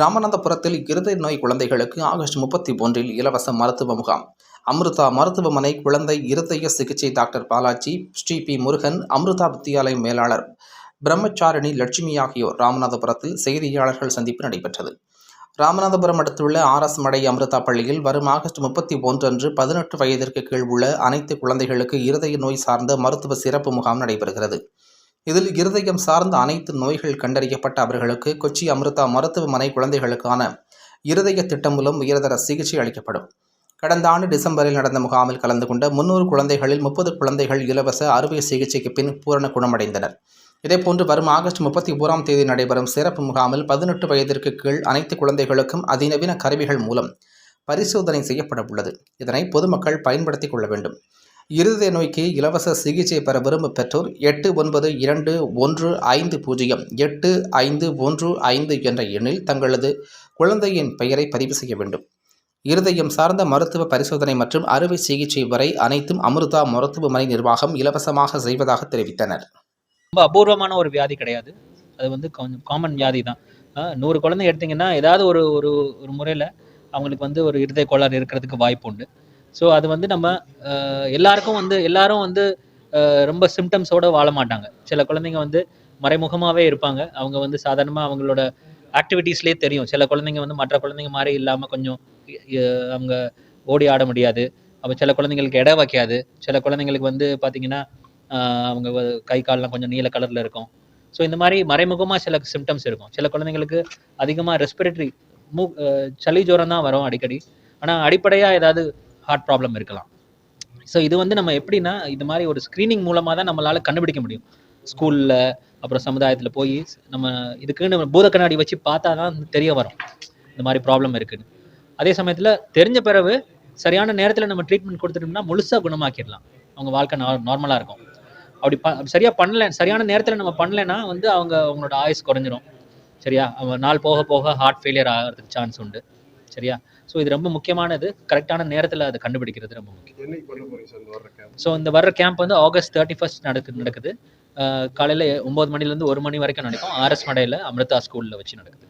ராமநாதபுரத்தில் இருதய நோய் குழந்தைகளுக்கு ஆகஸ்ட் முப்பத்தி ஒன்றில் இலவச மருத்துவ முகாம். அமிர்தா மருத்துவமனை குழந்தை இருதய சிகிச்சை டாக்டர் பாலாஜி ஸ்ரீ பி முருகன் அமிர்தா வித்தியாலய மேலாளர் பிரம்மச்சாரிணி லட்சுமி ஆகியோர் ராமநாதபுரத்தில் செய்தியாளர்கள் சந்திப்பு நடைபெற்றது. ராமநாதபுரம் அடுத்துள்ள ஆர்எஸ் மடை அமிர்தா பள்ளியில் வரும் ஆகஸ்ட் முப்பத்தி ஒன்று அன்று பதினெட்டு வயதிற்கு கீழ் உள்ள அனைத்து குழந்தைகளுக்கு இருதய நோய் சார்ந்த மருத்துவ சிறப்பு முகாம் நடைபெறுகிறது. இதில் இருதயம் சார்ந்த அனைத்து நோய்கள் கண்டறியப்பட்ட அவர்களுக்கு கொச்சி அமிர்தா மருத்துவமனை குழந்தைகளுக்கான இருதய திட்டம் மூலம் உயர்தர சிகிச்சை அளிக்கப்படும். கடந்த ஆண்டு டிசம்பரில் நடந்த முகாமில் கலந்து கொண்ட முன்னூறு குழந்தைகளில் முப்பது குழந்தைகள் இலவச அறுவை சிகிச்சைக்கு பின் பூரண குணமடைந்தனர். இதேபோன்று வரும் ஆகஸ்ட் முப்பத்தி ஓராம் தேதி நடைபெறும் சிறப்பு முகாமில் பதினெட்டு வயதிற்கு கீழ் அனைத்து குழந்தைகளுக்கும் அதிநவீன கருவிகள் மூலம் பரிசோதனை செய்யப்பட உள்ளது இதனை பொதுமக்கள் பயன்படுத்திக் கொள்ள வேண்டும். இருதய நோய்க்கு இலவச சிகிச்சை பெற விரும்பும் பெற்றோர் எட்டு ஒன்பது இரண்டு ஒன்று ஐந்து பூஜ்ஜியம் எட்டு ஐந்து ஒன்று ஐந்து என்ற எண்ணில் தங்களது குழந்தையின் பெயரை பதிவு செய்ய வேண்டும். இருதயம் சார்ந்த மருத்துவ பரிசோதனை மற்றும் அறுவை சிகிச்சை வரை அனைத்தும் அமிர்தா மருத்துவமனை நிர்வாகம் இலவசமாக செய்வதாக தெரிவித்தனர். ரொம்ப அபூர்வமான ஒரு வியாதி கிடையாது. அது வந்து கொஞ்சம் காமன் வியாதி தான். நூறு குழந்தை எடுத்தீங்கன்னா ஏதாவது ஒரு ஒரு ஒரு முறையில் அவங்களுக்கு வந்து ஒரு இருதய கோளாறு இருக்கிறதுக்கு வாய்ப்பு உண்டு. ஸோ அது வந்து நம்ம எல்லாருக்கும் வந்து எல்லாரும் வந்து ரொம்ப சிம்டம்ஸோட வாழ மாட்டாங்க. சில குழந்தைங்க வந்து மறைமுகமாகவே இருப்பாங்க. அவங்க வந்து சாதாரணமாக அவங்களோட ஆக்டிவிட்டீஸ்லேயே தெரியும். சில குழந்தைங்க வந்து மற்ற குழந்தைங்க மாதிரி இல்லாமல் கொஞ்சம் அவங்க ஓடி ஆட முடியாது. அப்போ சில குழந்தைங்களுக்கு இட வைக்காது. சில குழந்தைங்களுக்கு வந்து பார்த்தீங்கன்னா அவங்க கை கால்லாம் கொஞ்சம் நீல கலரில் இருக்கும். ஸோ இந்த மாதிரி மறைமுகமாக சில சிம்டம்ஸ் இருக்கும். சில குழந்தைங்களுக்கு அதிகமாக ரெஸ்பிரேட்டரி மூ சளி ஜூரம் தான் வரும் அடிக்கடி. ஆனால் அடிப்படையாக ஏதாவது ஹார்ட் ப்ராப்ளம் இருக்கலாம். ஸோ இது வந்து நம்ம எப்படின்னா இது மாதிரி ஒரு ஸ்க்ரீனிங் மூலமாக தான் நம்மளால் கண்டுபிடிக்க முடியும். ஸ்கூலில் அப்புறம் சமுதாயத்தில் போய் நம்ம இதுக்குன்னு பூத கண்ணாடி வச்சு பார்த்தா தான் தெரிய வரும். இந்த மாதிரி ப்ராப்ளம் இருக்குன்னு. அதே சமயத்தில் தெரிஞ்ச பிறகு சரியான நேரத்தில் நம்ம ட்ரீட்மெண்ட் கொடுத்துட்டோம்னா முழுசாக குணமாக்கிடலாம். அவங்க வாழ்க்கை நார்மலாக இருக்கும். அப்படி ப சரியாக பண்ணல சரியான நேரத்தில் நம்ம பண்ணலைன்னா வந்து அவங்க அவங்களோட ஆயுஸ் குறைஞ்சிரும். சரியா? அவங்க நாள் போக போக ஹார்ட் ஃபெயிலியர் ஆகிறதுக்கு சான்ஸ் உண்டு. சரியா? ஸோ இது ரொம்ப முக்கியமானது. கரெக்டான நேரத்தில் அதை கண்டுபிடிக்கிறது ரொம்ப முக்கியம். ஸோ இந்த வர்ற கேம்ப் வந்து ஆகஸ்ட் தேர்ட்டி ஃபர்ஸ்ட் நடக்கு நடக்குது. காலையில் ஒம்பது மணிலேருந்து ஒரு மணி வரைக்கும் நடக்கும். ஆர்எஸ் மடையில் அமிர்தா ஸ்கூலில் வச்சு நடக்குது.